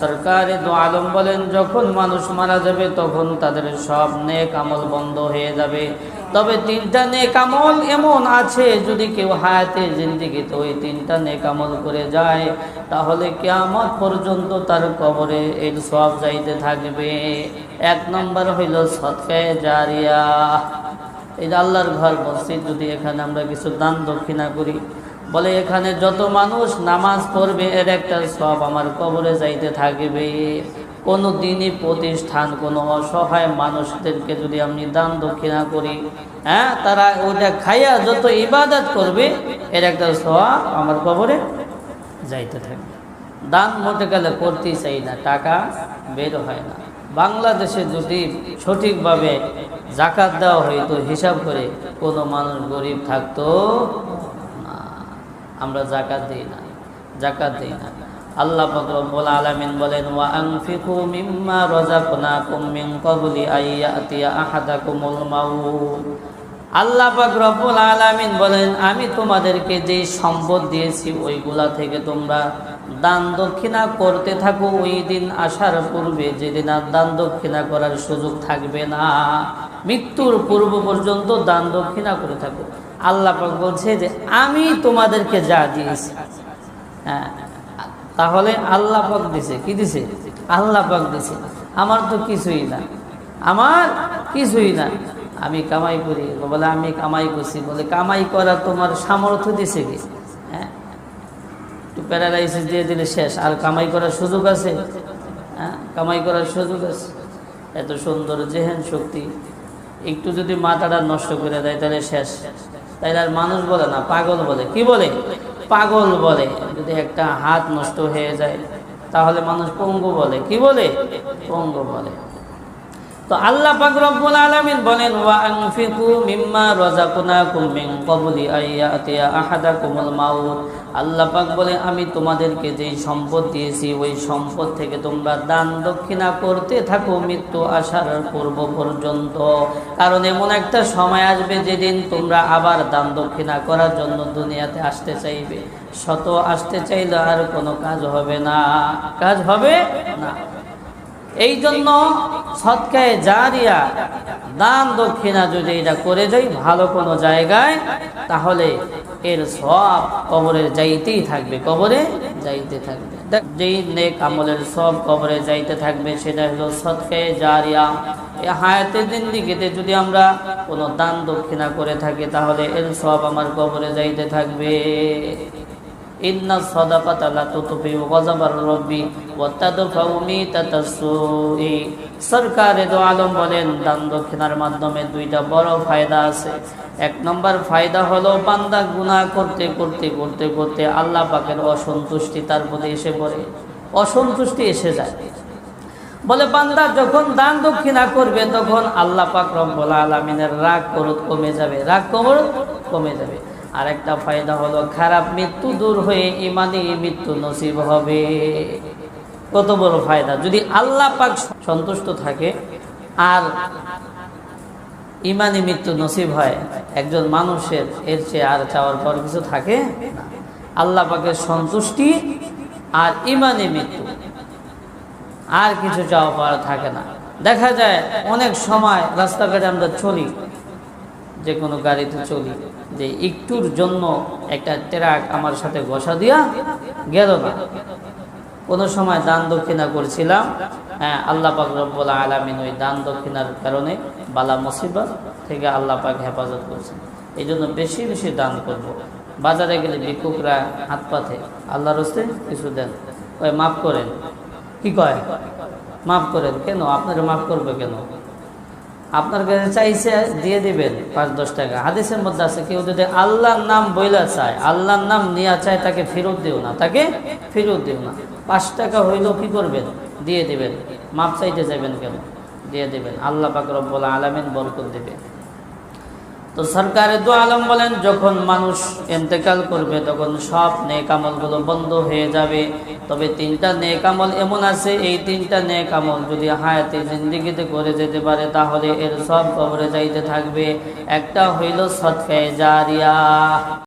সরকারে দো আলম বলেন, যখন মানুষ মারা যাবে, তখন তাদের সব নেক আমল বন্ধ হয়ে যাবে। তবে তিনটা নেক আমল এমন আছে, যদি কেউ হায়াতে জিন্দিগিতে ওই তিনটা নেক আমল করে যায়, তাহলে কেয়ামত পর্যন্ত তার কবরে এর সব যাইতে থাকবে। এক নম্বর হইল সৎকায় জারিয়া। এই আল্লাহর ঘর মসজিদ, যদি এখানে আমরা কিছু দান দক্ষিণা করি বলে, এখানে যত মানুষ নামাজ পড়বে, এর একটা সব আমার কবরে যাইতে থাকবে। কোনো দিনই প্রতিষ্ঠান, কোনো অসহায় মানুষদেরকে যদি আমি দান দক্ষিণা করি হ্যাঁ তারা ওইটা খাইয়া যত ইবাদত করবে, এর একটা সব আমার কবরে যাইতে থাকবে। দান মোটে গেলে করতেই চাই না, টাকা বের হয় না। বাংলাদেশে যদি সঠিকভাবে জাকাত দেওয়া হইতো, হিসাব করে কোনো মানুষ গরিব থাকতো আমরা জাকাত দিই না জাকাত দিই না। আল্লাহ রব্বুল আলামিন বলেন, ওয়া আনফিকু মিম্মা রাযাকনাকুম মিন ক্বাবলি আইয়াতিয়া আহাদাকুমুল মাউত। আল্লাহ পাক রব্বুল আলামিন বলেন, আমি তোমাদেরকে যে সম্পদ দিয়েছি, ওইগুলা থেকে তোমরা দান দক্ষিণা করতে থাকো, ওই দিন আসার পূর্বে যেদিন আর দান দক্ষিণা করার সুযোগ থাকবে না, মৃত্যুর পূর্ব পর্যন্ত দান দক্ষিণা করে থাকো। আল্লাহ বলছে যে, আমি তোমাদেরকে যা দিয়েছি। হ্যাঁ তাহলে আল্লাহ পাক দিছে, কি দিছে? আল্লাহ পাক দিছে। আমার তো কিছুই না। আমার কিছুই না। আমি কামাই করি। বলে, আমি কামাই করছি। বলে, কামাই করা তোমার সামর্থ্য দিছে কি? প্যারালাইসিস দিয়ে দিলে শেষ। আর কামাই করার সুযোগ আছে? হ্যাঁ কামাই করার সুযোগ আছে। এত সুন্দর জেহেন শক্তি। একটু যদি মাথাটা নষ্ট করে দেয় তাহলে শেষ। তাইলে আর মানুষ বলে না, পাগল বলে। কি বলে? পাগল বলে। যদি একটা হাত নষ্ট হয়ে যায়, তাহলে মানুষ পঙ্গু বলে। কি বলে? পঙ্গু বলে। তো আল্লাহ পাক রব্বুল আলামিন বলেন, ওয়া আনফিকু মিম্মা রাযাকনাকুম মিন ক্বাবলি আইয়াতিয়া আহাদাকুমুল মাউত। আল্লাহ পাক বলে আমি তোমাদেরকে যেই সম্পদ দিয়েছি, ওই সম্পদ থেকে তোমরা দান দক্ষিণা করতে থাকো মৃত্যু আসার পূর্ব পর্যন্ত। কারণ এমন একটা সময় আসবে যেদিন তোমরা আবার দান দক্ষিণা করার জন্য দুনিয়াতে আসতে চাইবে। শত আসতে চাইলে আর কোনো কাজ হবে না। কাজ হবে না। এই জন্য সৎকায় জারিয়া দান দক্ষিণা যদি এটা করে যাই ভালো কোনো জায়গায়, তাহলে এর সব কবরে যাইতেই থাকবে, কবরে যাইতে থাকবে। যেই নেক আমলের সব কবরে যাইতে থাকবে, সেটা হলো সৎকায় জারিয়া। এই হায়াতের জিন্দিগিতে যদি আমরা কোনো দান দক্ষিণা করে থাকি, তাহলে এর সব আমার কবরে যাইতে থাকবে। ইন্না সাদাকাতা লা তুতফিউ গযাবার রাব্বি ওয়া তাদফাউ মিতাতাসসুই সরকারে দো আলম বলেন, দান দক্ষিণার মাধ্যমে দুইটা বড় ফায়দা আছে। এক নম্বর ফায়দা হলো বান্দা গুনাহ করতে করতে করতে করতে আল্লাহ পাকের অসন্তুষ্টি তার প্রতি এসে পড়ে। অসন্তুষ্টি এসে যায়। বলে, বান্দা যখন দান দক্ষিণা করবে, তখন আল্লাহ পাক রব্বুল আলামিনের রাগ করত কমে যাবে, রাগ কমর কমে যাবে। আর একটা ফায়দা হলো, খারাপ মৃত্যু দূর হয়ে ইমানি মৃত্যু নসিব হবে। কত বড় ফায়দা? যদি আল্লাহ পাক সন্তুষ্ট থাকে আর ইমানি মৃত্যু নসিব হয়, একজন মানুষের এর চেয়ে আর চাওয়ার পর কিছু থাকে। আল্লাহ পাকের সন্তুষ্টি আর ইমানি মৃত্যু, আর কিছু চাওয়া পাওয়া থাকে না। দেখা যায় অনেক সময় রাস্তাঘাটে আমরা চলি যে কোনো গাড়িতে চলি, যে একটুর জন্য একটা ট্রাক আমার সাথে ঘষা দিয়া গেল না। কোনো সময় দান দক্ষিণা করছিলাম হ্যাঁ আল্লাহ পাক রব্বুল আলমিন ওই দান দক্ষিণার কারণে বালা মুসিবত থেকে আল্লাহ পাক হেফাজত করছেন। এই জন্য বেশি বেশি দান করব। বাজারে গেলে ভিক্ষুকরা হাত পাতে আল্লাহর হস্তে কিছু দেন। ওই মাফ করেন। কি কয়? মাফ করেন। কেন? আপনারা মাফ করবে কেন? আপনার কাছে চাইছে, দিয়ে দিবেন পাঁচ, দশ টাকা। হাদিসের মধ্যে আছে, কেউ যদি আল্লাহর নাম বইলা চায়, আল্লাহর নাম নিয়া চায়, তাকে ফেরত দিও না। তাকে ফেরত দিও না। পাঁচ টাকা হইলেও কী করবেন? দিয়ে দিবেন। মাপ চাইতে যাবেন কেন? দিয়ে দেবেন। আল্লাহ পাক বলা আলামিন বরকত দিবে তো সরকারের দু আলম বলেন, যখন মানুষ এন্তেকাল করবে, তখন সব নেক আমলগুলো বন্ধ হয়ে যাবে। তবে তিনটা নেক আমল এমন আছে, এই তিনটা নেক আমল যদি হায়াতে জিন্দিগিতে করে যেতে পারে, তাহলে এর সব কবরে যাইতে থাকবে। একটা হইল সৎকায় জারিয়া।